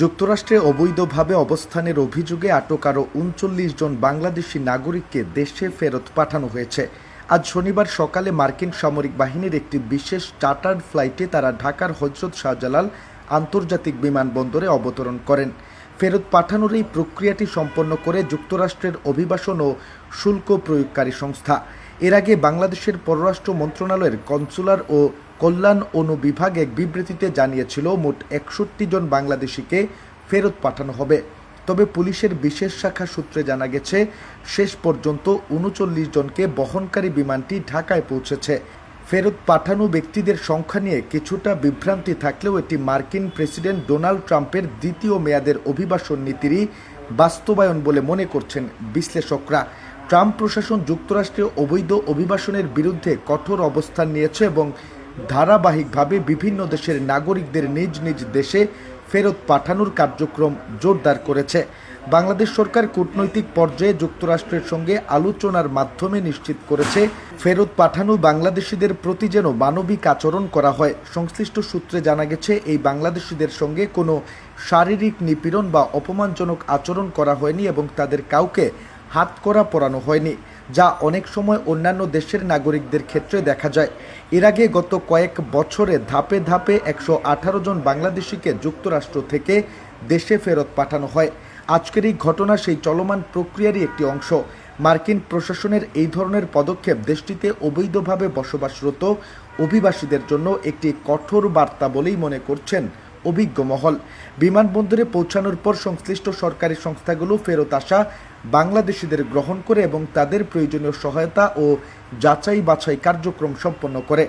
যুক্তরাষ্ট্রে অবৈধভাবে অবস্থানের অভিযোগে আটক আরও উনচল্লিশ জন বাংলাদেশি নাগরিককে দেশে ফেরত পাঠানো হয়েছে। আজ শনিবার সকালে মার্কিন সামরিক বাহিনীর একটি বিশেষ চার্টার্ড ফ্লাইটে তারা ঢাকার হজরত শাহজালাল আন্তর্জাতিক বিমানবন্দরে অবতরণ করেন। ফেরত পাঠানোর এই প্রক্রিয়াটি সম্পন্ন করে যুক্তরাষ্ট্রের অভিবাসন ও শুল্ক প্রয়োগকারী সংস্থা। এর আগে বাংলাদেশের পররাষ্ট্র মন্ত্রণালয়ের কনসুলার ও কল্যাণ অনুবিভাগ এক বিবৃতিতে জানিয়েছিল, মোট একষট্টি জন বাংলাদেশিকে ফেরত পাঠানো হবে। তবে পুলিশের বিশেষ শাখা সূত্রে জানা গেছে, শেষ পর্যন্ত উনচল্লিশ জনকে বহনকারী বিমানটি ঢাকায় পৌঁছেছে। ফেরত পাঠানো ব্যক্তিদের সংখ্যা নিয়ে কিছুটা বিভ্রান্তি থাকলেও এটি মার্কিন প্রেসিডেন্ট ডোনাল্ড ট্রাম্পের দ্বিতীয় মেয়াদের অভিবাসন নীতিরই বাস্তবায়ন বলে মনে করছেন বিশ্লেষকরা। ট্রাম্প প্রশাসন যুক্তরাষ্ট্রে অবৈধ অভিবাসনের বিরুদ্ধে কঠোর অবস্থান নিয়েছে এবং ধারাবাহিকভাবে বিভিন্ন দেশের নাগরিকদের নিজ নিজ দেশে ফেরত পাঠানোর কার্যক্রম জোরদার করেছে। বাংলাদেশ সরকার কূটনৈতিক পর্যায়ে যুক্তরাষ্ট্রের সঙ্গে আলোচনার মাধ্যমে নিশ্চিত করেছে, ফেরত পাঠানো বাংলাদেশিদের প্রতি যেন মানবিক আচরণ করা হয়। সংশ্লিষ্ট সূত্রে জানা গেছে, এই বাংলাদেশিদের সঙ্গে কোনো শারীরিক নিপীড়ন বা অপমানজনক আচরণ করা হয়নি এবং তাদের কাউকে হাত করা পরানো হয়নি। যা অনেক সময় অন্যান্য দেশের নাগরিকদের ক্ষেত্রে দেখা যায়। এর আগে গত কয়েক বছরে ধাপে ধাপে একশো আঠারো জন বাংলাদেশিকে যুক্তরাষ্ট্র থেকে দেশে ফেরত পাঠানো হয়। আজকের এই ঘটনা সেই চলমান প্রক্রিয়ারই একটি অংশ। মার্কিন প্রশাসনের এই ধরনের পদক্ষেপ দেশটিতে অবৈধভাবে বসবাসরত অভিবাসীদের জন্য একটি কঠোর বার্তা বলেই মনে করছেন অভিজ্ঞ মহল। বিমানবন্দরে পৌঁছানোর পর সংশ্লিষ্ট সরকারি সংস্থাগুলো ফেরত আসা বাংলাদেশিদের গ্রহণ করে এবং তাদের প্রয়োজনীয় সহায়তা ও যাচাই বাছাই কার্যক্রম সম্পন্ন করে।